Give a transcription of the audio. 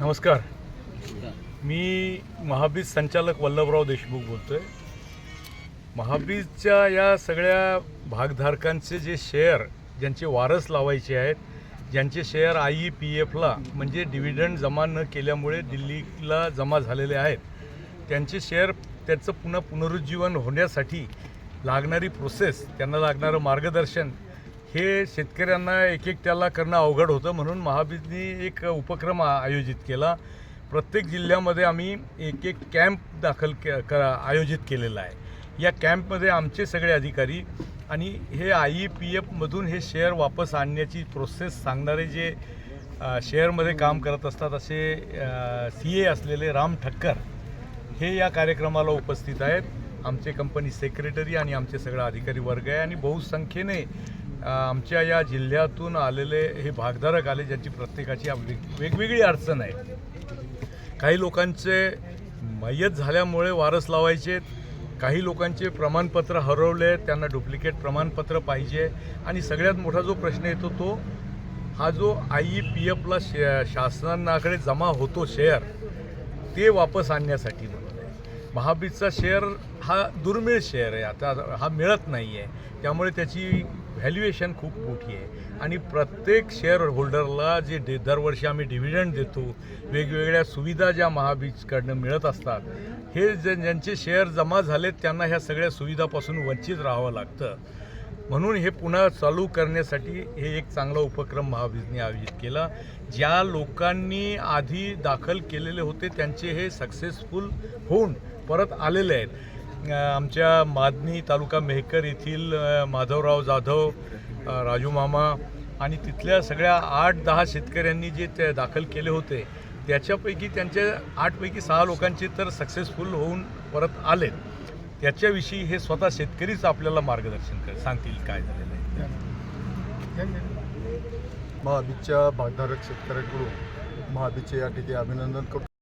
नमस्कार. मी महाबीज संचालक वल्लभराव देशमुख बोलतोय. महाबीजच्या या सगळ्या भागधारकांचे जे शेअर ज्यांचे वारस लावायचे आहेत ज्यांचे शेअर आय ई पी एफला म्हणजे डिव्हिडंड जमा न केल्यामुळे दिल्लीला जमा झालेले आहेत त्यांचे शेअर त्याचं पुन्हा पुनरुज्जीवन होण्यासाठी लागणारी प्रोसेस त्यांना लागणारं मार्गदर्शन हे शेतकऱ्यांना एक एक त्याला करणं अवघड होतं म्हणून महाबीजनी एक उपक्रम आयोजित केला. प्रत्येक जिल्ह्यामध्ये आम्ही एक एक कॅम्प दाखल के करा आयोजित केलेला आहे. या कॅम्पमध्ये आमचे सगळे अधिकारी आणि हे आय ई पी एफमधून हे शेअर वापस आणण्याची प्रोसेस सांगणारे जे शेअरमध्ये काम करत असतात असे सी ए असलेले राम ठक्कर हे या कार्यक्रमाला उपस्थित आहेत. आमचे कंपनी सेक्रेटरी आणि आमचे सगळे अधिकारी वर्ग आहे आणि बहुसंख्येने आमच्या या जिल्ह्यातून आलेले हे भागधारक आले ज्यांची प्रत्येकाची वेग- वेगवेगळी अडचण आहे. काही लोकांचे मय्यत झाल्यामुळे वारस लावायचे काही लोकांचे प्रमाणपत्र हरवले त्यांना डुप्लिकेट प्रमाणपत्र पाहिजे आणि सगळ्यात मोठा जो प्रश्न येतो तो हा जो आय ई पी एफला शे शासनाकडे जमा होतो शेअर ते वापस आणण्यासाठी म्हणून. महाबीजचा शेअर हा दुर्मिळ शेअर आहे. आता हा मिळत नाही आहे त्यामुळे त्याची व्हॅल्युएशन खूप मोठी आहे. आणि प्रत्येक शेअर होल्डरला जे डे दरवर्षी आम्ही डिव्हिडंड देतो वेगवेगळ्या सुविधा ज्या महाबीजकडनं मिळत असतात हे जे ज्यांचे शेअर जमा झालेत त्यांना ह्या सगळ्या सुविधापासून वंचित राहावं लागतं. म्हणून हे पुन्हा चालू करण्यासाठी हे एक चांगला उपक्रम महावीजने आयोजित केला. ज्या लोकांनी आधी दाखल केलेले होते त्यांचे हे सक्सेसफुल होऊन परत आलेले आहेत. आमच्या मादनी तालुका मेहकर येथील माधवराव जाधव राजू मामा आणि तिथल्या सगळ्या आठ दहा शेतकऱ्यांनी जे ते दाखल केले होते त्याच्यापैकी त्यांच्या आठपैकी सहा लोकांचे तर सक्सेसफुल होऊन परत आलेत. त्याच्याविषयी हे स्वतः शेतकरीच आपल्याला मार्गदर्शन कर सांगतील काय झालेलं आहे. महाबीजच्या भागधारक शेतकऱ्यांकडून महाबीजचे या ठिकाणी अभिनंदन करतो.